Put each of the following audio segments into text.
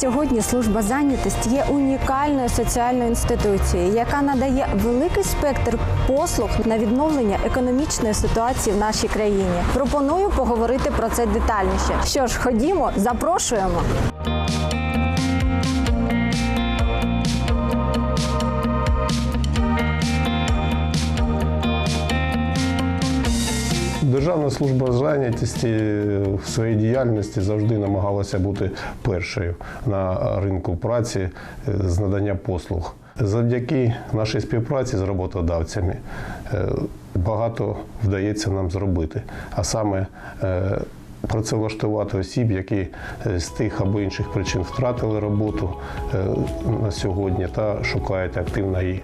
сьогодні служба зайнятості є унікальною соціальною інституцією, яка надає великий спектр послуг на відновлення економічної ситуації в нашій країні. Пропоную поговорити про це детальніше. Що ж, ходімо, запрошуємо. Державна служба зайнятості в своїй діяльності завжди намагалася бути першою на ринку праці е, з надання послуг. Завдяки нашій співпраці з роботодавцями е, багато вдається нам зробити, а саме е, працевлаштувати осіб, які з тих або інших причин втратили роботу на сьогодні та шукають активно її.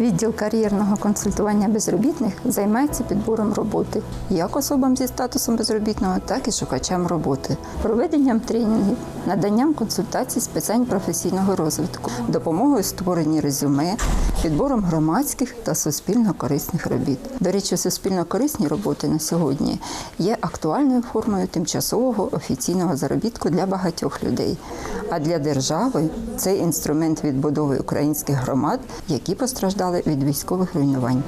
Відділ кар'єрного консультування безробітних займається підбором роботи як особам зі статусом безробітного, так і шукачам роботи, проведенням тренінгів, наданням консультацій з питань професійного розвитку, допомогою створенні резюме, підбором громадських та суспільно корисних робіт. До речі, суспільно корисні роботи на сьогодні є актуальною формою тимчасового офіційного заробітку для багатьох людей. А для держави це інструмент відбудови українських громад, які постраждали від військових руйнувань.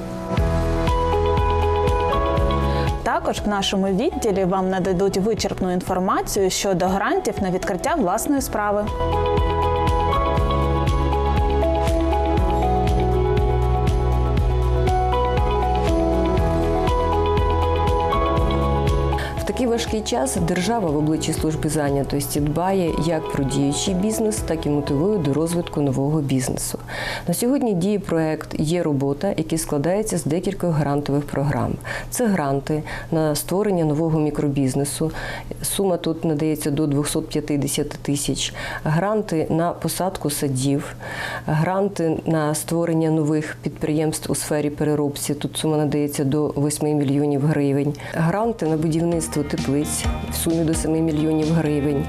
Також в нашому відділі вам нададуть вичерпну інформацію щодо грантів на відкриття власної справи. Такий важкий час держава в обличчі служби зайнятості дбає як про діючий бізнес, так і мотивує до розвитку нового бізнесу. На сьогодні діє проект Є робота, який складається з декількох грантових програм. Це гранти на створення нового мікробізнесу. Сума тут надається до 250 тисяч. Гранти на посадку садів, гранти на створення нових підприємств у сфері переробці. Тут сума надається до 8 мільйонів гривень. Гранти на будівництво теплиць в сумі до 7 мільйонів гривень.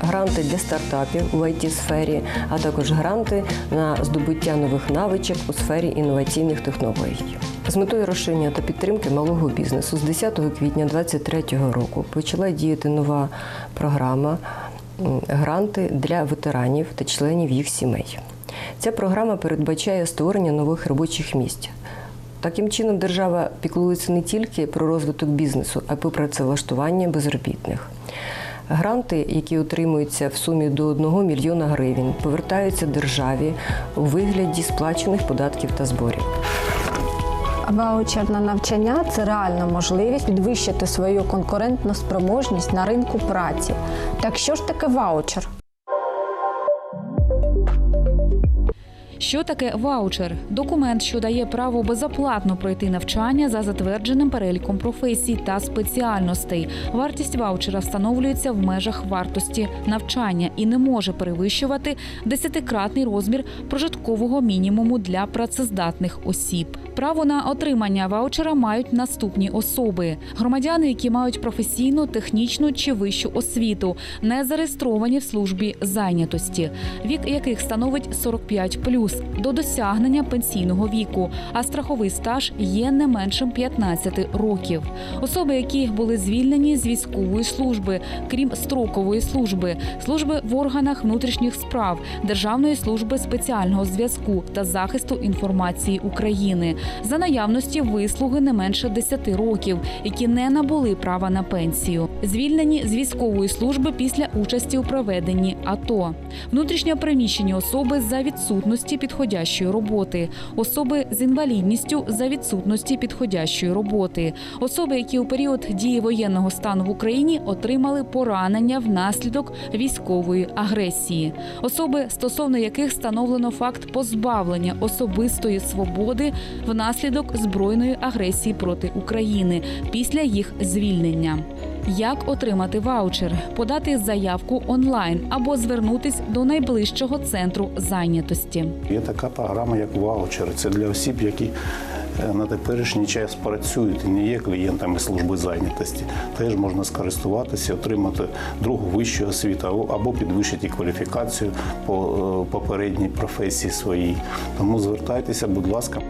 Гранти для стартапів у it сфері, а також гранти на здобуття нових навичок у сфері інноваційних технологій. З метою розширення та підтримки малого бізнесу з 10 квітня 2023 року почала діяти нова програма гранти для ветеранів та членів їх сімей. Ця програма передбачає створення нових робочих місць. Таким чином, держава піклується не тільки про розвиток бізнесу, а й про працевлаштування безробітних. Гранти, які отримуються в сумі до 1 мільйона гривень, повертаються державі у вигляді сплачених податків та зборів. Ваучер на навчання це реальна можливість підвищити свою конкурентну спроможність на ринку праці. Так що ж таке ваучер? Що таке ваучер? Документ, що дає право безоплатно пройти навчання за затвердженим переліком професій та спеціальностей. Вартість ваучера встановлюється в межах вартості навчання і не може перевищувати десятикратний розмір прожиткового мінімуму для працездатних осіб. Право на отримання ваучера мають наступні особи: громадяни, які мають професійну, технічну чи вищу освіту, не зареєстровані в службі зайнятості, вік яких становить 45+, до досягнення пенсійного віку, а страховий стаж є не меншим 15 років. Особи, які були звільнені з військової служби, крім строкової служби, служби в органах внутрішніх справ, Державної служби спеціального зв'язку та захисту інформації України, за наявності вислуги не менше 10 років, які не набули права на пенсію, звільнені з військової служби після участі у проведенні АТО, внутрішньо переміщені особи за відсутності підходящої роботи, особи з інвалідністю за відсутності підходящої роботи, особи, які у період дії воєнного стану в Україні отримали поранення внаслідок військової агресії, особи, стосовно яких встановлено факт позбавлення особистої свободи внаслідок збройної агресії проти України після їх звільнення. Як отримати ваучер, подати заявку онлайн або звернутись до найближчого центру зайнятості. Є така програма, як ваучер. Це для осіб, які е, на теперішній час працюють і не є клієнтами служби зайнятості, теж можна скористуватися, отримати другу вищу освіту або- підвищити кваліфікацію по е, попередній професії своїй. Тому звертайтеся, будь ласка.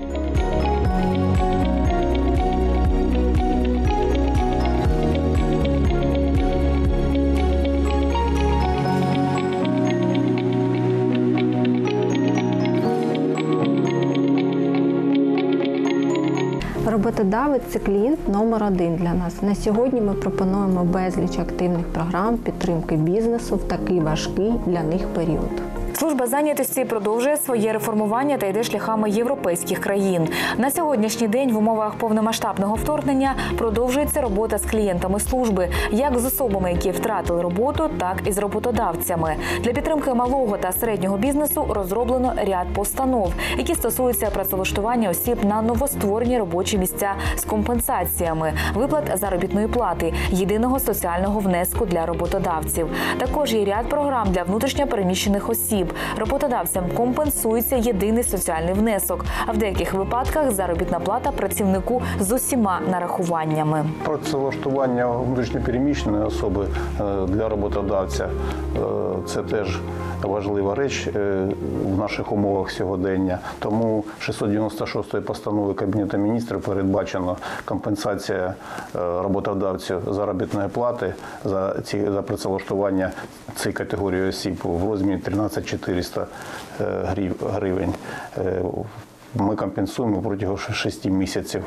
Роботодавець це клієнт номер один для нас. На сьогодні ми пропонуємо безліч активних програм підтримки бізнесу в такий важкий для них період. Служба зайнятості продовжує своє реформування та йде шляхами європейських країн. На сьогоднішній день в умовах повномасштабного вторгнення продовжується робота з клієнтами служби, як з особами, які втратили роботу, так і з роботодавцями. Для підтримки малого та середнього бізнесу розроблено ряд постанов, які стосуються працевлаштування осіб на новостворені робочі місця з компенсаціями, виплат заробітної плати, єдиного соціального внеску для роботодавців. Також є ряд програм для внутрішньопереміщених осіб. Роботодавцям компенсується єдиний соціальний внесок, а в деяких випадках заробітна плата працівнику з усіма нарахуваннями. Працевлаштування внутрішньопереміщеної особи е, для роботодавця е, це теж важлива реч е, в наших умовах сьогодення. Тому 696 постанови Кабінету міністрів передбачено компенсація роботодавцю заробітної плати за ці за працевлаштування цієї категорії осіб в розмірі 13 400 е, гривень. Е, Ми компенсуємо протягом 6 місяців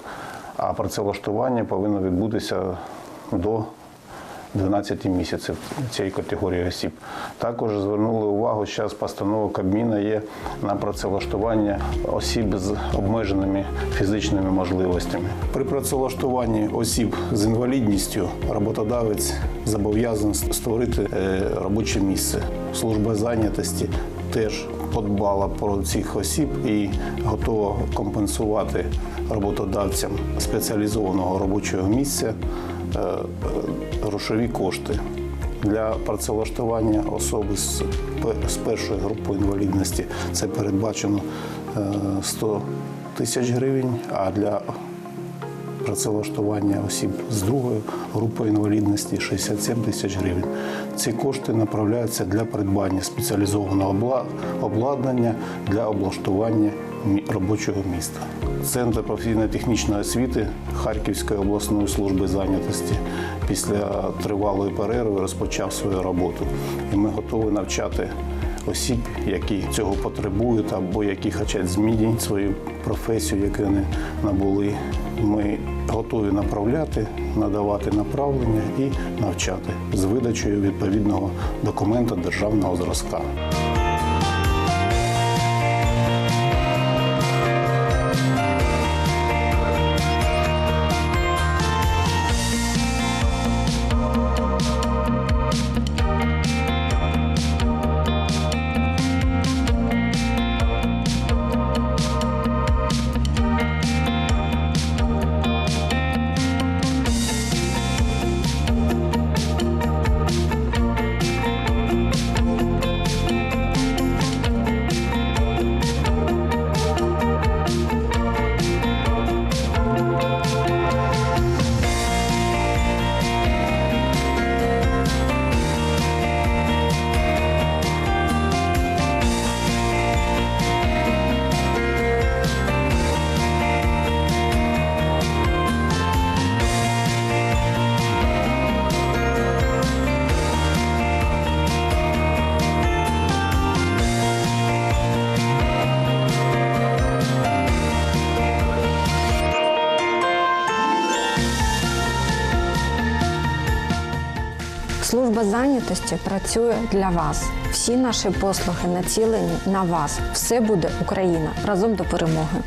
а працевлаштування повинно відбутися до 12 місяців цієї категорії осіб. Також звернули увагу, зараз постанова Кабміна є на працевлаштування осіб з обмеженими фізичними можливостями. При працевлаштуванні осіб з інвалідністю роботодавець зобов'язаний створити е, робоче місце. Служба зайнятості теж подбала про цих осіб і готова компенсувати роботодавцям спеціалізованого робочого місця грошові кошти. Для працевлаштування особи з, пе- з першою групою інвалідності це передбачено е, 100 тисяч гривень, а для працевлаштування осіб з другою групою інвалідності 67 тисяч гривень. Ці кошти направляються для придбання спеціалізованого обладнання для облаштування робочого міста. Центр професійно-технічної освіти Харківської обласної служби зайнятості після тривалої перерви розпочав свою роботу. І ми готові навчати осіб, які цього потребують або які хочуть змінити свою професію, яку вони набули. Ми готові направляти, надавати направлення і навчати з видачею відповідного документа державного зразка. Служба зайнятості працює для вас. Всі наші послуги націлені на вас. Все буде Україна разом до перемоги.